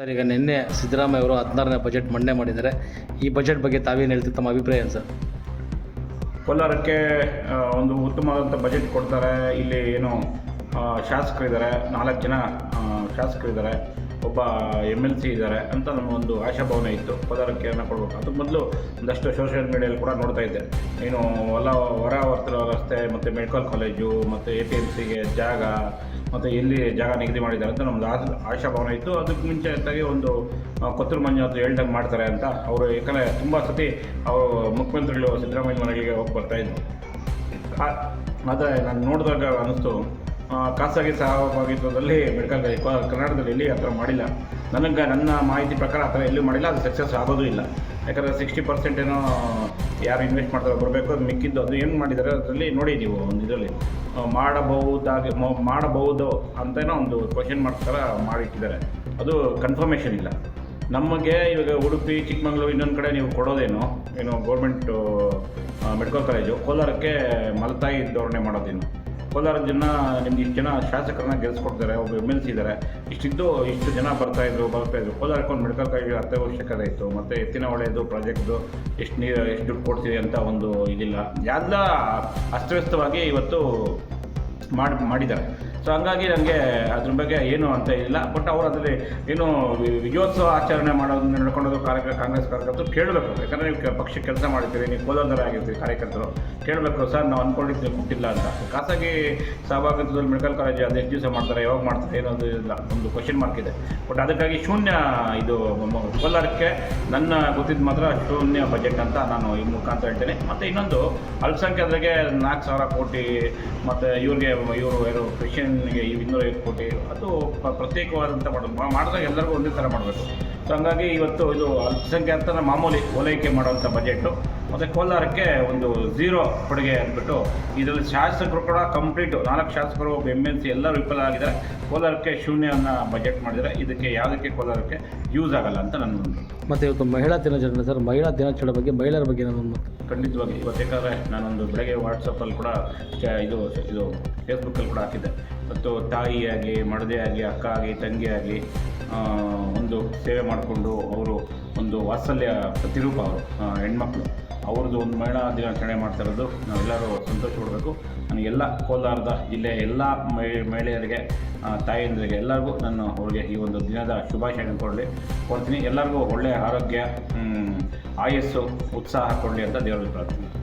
Sir, ಈಗ ನಿನ್ನೆ ಸಿದ್ದರಾಮಯ್ಯ ಅವರು ಹದಿನಾರನೇ ಬಜೆಟ್ ಮಂಡನೆ ಮಾಡಿದ್ದಾರೆ. ಈ ಬಜೆಟ್ ಬಗ್ಗೆ ತಾವೇನು ಹೇಳ್ತೀವಿ ತಮ್ಮ ಅಭಿಪ್ರಾಯ ಏನು ಸರ್? ಕೋಲಾರಕ್ಕೆ ಒಂದು ಉತ್ತಮವಾದಂಥ ಬಜೆಟ್ ಕೊಡ್ತಾರೆ. ಇಲ್ಲಿ ಏನು ಶಾಸಕರಿದ್ದಾರೆ ನಾಲ್ಕು ಜನ ಶಾಸಕರಿದ್ದಾರೆ ಒಬ್ಬ ಎಂ ಎಲ್ ಸಿ ಇದ್ದಾರೆ ಅಂತ ನಮಗೊಂದು ಆಶಾಭಾವನೆ ಇತ್ತು. ಕೋಲಾರಕ್ಕೆ ಏನೋ ಕೊಡಬೇಕು? ಅದಕ್ಕೆ ಮೊದಲು ಒಂದಷ್ಟು ಸೋಷಿಯಲ್ ಮೀಡಿಯಲ್ಲಿ ಕೂಡ ನೋಡ್ತಾ ಇದ್ದೆ. ಏನು, ಹೊಲ, ಹೊರ ವರ್ತಲ ರಸ್ತೆ ಮತ್ತು ಮೆಡಿಕಲ್ ಕಾಲೇಜು ಮತ್ತು ಎ ಪಿ ಎಂ ಸಿಗೆ ಜಾಗ ಮತ್ತು ಎಲ್ಲಿ ಜಾಗ ನಿಗದಿ ಮಾಡಿದ್ದಾರೆ ಅಂತ ನಮ್ಮದು ಆಶ ಆಶಾಭಾವನೆ ಇತ್ತು. ಅದಕ್ಕೆ ಮುಂಚೆ ತಾಗಿ ಒಂದು ಕೊತ್ತೂರು ಮಂಜು ಅದು ಹೇಳ್ದಂಗೆ ಮಾಡ್ತಾರೆ ಅಂತ ಅವರು ಯಾಕಂದರೆ ತುಂಬ ಸತಿ ಅವರು ಮುಖ್ಯಮಂತ್ರಿಗಳು ಸಿದ್ದರಾಮಯ್ಯ ಮನೆಗಳಿಗೆ ಹೋಗಿ ಬರ್ತಾಯಿದ್ರು ಆದರೆ ನಾನು ನೋಡಿದಾಗ ಅನ್ನಿಸ್ತು ಖಾಸಗಿ ಸಹಭಾಗಿತ್ವದಲ್ಲಿ ಮೆಡಿಕಲ್ ಕಾಲೇಜ್ ಕರ್ನಾಟಕದಲ್ಲಿ ಎಲ್ಲಿ ಆ ಥರ ಮಾಡಿಲ್ಲ. ನನಗೆ ನನ್ನ ಮಾಹಿತಿ ಪ್ರಕಾರ ಆ ಥರ ಎಲ್ಲೂ ಮಾಡಿಲ್ಲ, ಅದು ಸಕ್ಸಸ್ ಆಗೋದು ಇಲ್ಲ. ಯಾಕಂದರೆ ಸಿಕ್ಸ್ಟಿ ಪರ್ಸೆಂಟ್ ಏನೋ ಯಾರು ಇನ್ವೆಸ್ಟ್ ಮಾಡ್ತಾರೆ ಬರಬೇಕು, ಅದು ಮಿಕ್ಕಿದ್ದು, ಅದು ಏನು ಮಾಡಿದ್ದಾರೆ ಅದರಲ್ಲಿ ನೋಡಿ ನೀವು ಒಂದು ಇದರಲ್ಲಿ. ಮಾಡಬಹುದಾಗಿ ಮಾಡಬಹುದು ಅಂತೇನೋ ಒಂದು ಕ್ವಶನ್ ಮಾರ್ಕ್ಸ್ ಥರ ಮಾಡಿಟ್ಟಿದ್ದಾರೆ. ಅದು ಕನ್ಫರ್ಮೇಷನ್ ಇಲ್ಲ. ನಮಗೆ ಇವಾಗ ಉಡುಪಿ, ಚಿಕ್ಕಮಗಳೂರು ಇನ್ನೊಂದು ಕಡೆ ನೀವು ಕೊಡೋದೇನು, ಏನು ಗೌರ್ಮೆಂಟು ಮೆಡಿಕಲ್ ಕಾಲೇಜು ಕೋಲಾರಕ್ಕೆ ಮಲತಾಯಿ ಧೋರಣೆ ಮಾಡೋದೇನು? ಕೋಲಾರ ಜನ ನಿಮ್ಗೆ ಇಷ್ಟು ಜನ ಶಾಸಕರನ್ನ ಗೆಲ್ಸ್ಕೊಡ್ತಾರೆ ಒಬ್ಬ ಎಂ ಎಲ್ ಸಿ ಇದ್ದಾರೆ ಇಷ್ಟಿದ್ದು ಇಷ್ಟು ಜನ ಬರ್ತಾಯಿದ್ರು ಬರ್ತಾಯಿದ್ರು ಕೋಲಾರಕ್ಕೆ ಒಂದು ಮೆಡಿಕಲ್ ಕಾಲೇಜ್ ಅತ್ಯವಶ್ಯಕತೆ ಇತ್ತು. ಮತ್ತು ಎತ್ತಿನ ಹೊಳೆಯದು ಪ್ರಾಜೆಕ್ಟ್ದು ಎಷ್ಟು ನೀರು ಎಷ್ಟು ದುಡ್ಡು ಕೊಡ್ತೀವಿ ಅಂತ ಒಂದು ಇದಿಲ್ಲ. ಎಲ್ಲ ಅಸ್ತವ್ಯಸ್ತವಾಗಿ ಇವತ್ತು ಮಾಡಿ, ಮಾಡಿದ್ದಾರೆ. ಸೊ ಹಂಗಾಗಿ ನನಗೆ ಅದ್ರ ಬಗ್ಗೆ ಏನು ಅಂತ ಇಲ್ಲ ಬಟ್ ಅವರು ಅದರಲ್ಲಿ ಏನು ವಿಜಯೋತ್ಸವ ಆಚರಣೆ ಮಾಡೋದನ್ನ ನಡ್ಕೊಂಡು ಕಾರ್ಯ ಕಾಂಗ್ರೆಸ್ ಕಾರ್ಯಕರ್ತರು ಕೇಳಬೇಕು. ಯಾಕಂದರೆ ನೀವು ಪಕ್ಷ ಕೆಲಸ ಮಾಡ್ತೀರಿ, ನೀವು ಕೋಲಾರ ಆಗಿರ್ತೀರಿ ಕಾರ್ಯಕರ್ತರು. ಕೇಳಬೇಕು, ಸರ್, ನಾವು ಅಂದ್ಕೊಂಡಿದ್ದು ಮುಟ್ಟಿಲ್ಲ ಅಂತ. ಖಾಸಗಿ ಸಹಭಾಗಿತ್ವದಲ್ಲಿ ಮೆಡಿಕಲ್ ಕಾಲೇಜ್ ಅದು ಎಷ್ಟು ದಿವಸ ಮಾಡ್ತಾರೆ, ಯಾವಾಗ ಮಾಡ್ತಾರೆ, ಏನೋದು ಇಲ್ಲ. ಒಂದು ಕ್ವಶನ್ ಮಾರ್ಕ್ ಇದೆ. ಬಟ್ ಅದಕ್ಕಾಗಿ ಶೂನ್ಯ ಇದು ಕೋಲಾರಕ್ಕೆ ನನ್ನ ಗೊತ್ತಿದ್ದು ಮಾತ್ರ ಶೂನ್ಯ ಬಜೆಟ್ ಅಂತ ನಾನು ಈ ಮುಖಾಂತರ ಹೇಳ್ತೇನೆ. ಮತ್ತು ಇನ್ನೊಂದು, ಅಲ್ಪಸಂಖ್ಯಾತರಿಗೆ ನಾಲ್ಕು ಸಾವಿರ ಕೋಟಿ, ಮತ್ತು ಇವ್ರಿಗೆ ಇವರು ಏನು ಕ್ರಿಶ್ಚಿಯನ್ಗೆ ಇನ್ನೂರೈವತ್ತು ಕೋಟಿ ಅದು ಪ್ರತ್ಯೇಕವಾದಂಥ ಮಾಡೋದು ಮಾಡಿದಾಗ ಎಲ್ಲರಿಗೂ ಒಂದೇ ಥರ ಮಾಡಬೇಕು. ಸೊ ಹಂಗಾಗಿ ಇವತ್ತು ಇದು ಅಲ್ಪಸಂಖ್ಯಾತರ ಮಾಮೂಲಿ ಓಲೈಕೆ ಮಾಡುವಂಥ ಬಜೆಟು ಮತ್ತು ಕೋಲಾರಕ್ಕೆ ಒಂದು ಝೀರೋ ಕೊಡುಗೆ ಅಂದ್ಬಿಟ್ಟು ಇದರಲ್ಲಿ ಶಾಸಕರು ಕೂಡ ಕಂಪ್ಲೀಟ್ ನಾಲ್ಕು ಶಾಸಕರು ಎಂ ಎಲ್ ಸಿ ಎಲ್ಲರೂ ವಿಫಲ ಆಗಿದ್ದಾರೆ. ಕೋಲಾರಕ್ಕೆ ಶೂನ್ಯವನ್ನು ಬಜೆಟ್ ಮಾಡಿದರೆ ಇದಕ್ಕೆ ಯಾವುದಕ್ಕೆ ಕೋಲಾರಕ್ಕೆ ಯೂಸ್ ಆಗಲ್ಲ ಅಂತ ನನ್ನ ಮತ್ತು ಇವತ್ತು ಮಹಿಳಾ ದಿನಾಚರಣೆ ಸರ್. ಮಹಿಳಾ ದಿನಾಚರಣೆ ಬಗ್ಗೆ ಮಹಿಳೆಯರ ಬಗ್ಗೆ ನಾನು ಖಂಡಿತವಾಗಿ. ಇವತ್ತು ಯಾಕಂದರೆ ನಾನೊಂದು ಬೆಳಗ್ಗೆ ವಾಟ್ಸಪ್ಪಲ್ಲಿ ಕೂಡ ಇದು ಇದು ಫೇಸ್ಬುಕ್ಕಲ್ಲಿ ಕೂಡ ಹಾಕಿದ್ದೆ. ಮತ್ತು ತಾಯಿಯಾಗಿ ಆಗಲಿ ಅಕ್ಕ ಆಗಿ ತಂಗಿ ಆ, ಒಂದು ಸೇವೆ ಮಾಡಿಕೊಂಡು ಅವರು ಒಂದು ವಾತ್ಸಲ್ಯ ಪ್ರತಿರೂಪ ಅವರು ಹೆಣ್ಮಕ್ಳು. ಅವ್ರದ್ದು ಒಂದು ಮಹಿಳಾ ದಿನಾಚರಣೆ ಮಾಡ್ತಾ ಇರೋದು. ನಾವೆಲ್ಲರೂ ಸಂತೋಷ ಪಡಬೇಕು. ನನಗೆಲ್ಲ ಕೋಲಾರದ ಜಿಲ್ಲೆಯ ಎಲ್ಲ ಮಹಿ- ಮಹಿಳೆಯರಿಗೆ ತಾಯಂದಿರಿಗೆ, ಎಲ್ಲರಿಗೂ ನಾನು ಅವ್ರಿಗೆ ಈ ಒಂದು ದಿನದ ಶುಭಾಶಯ ಕೊಡಲಿ ಕೊಡ್ತೀನಿ ಎಲ್ಲರಿಗೂ ಒಳ್ಳೆಯ ಆರೋಗ್ಯ ಆಯಸ್ಸು, ಉತ್ಸಾಹ ಕೊಡಲಿ ಅಂತ ದೇವರಲ್ಲಿ ಪ್ರಾರ್ಥನೆ.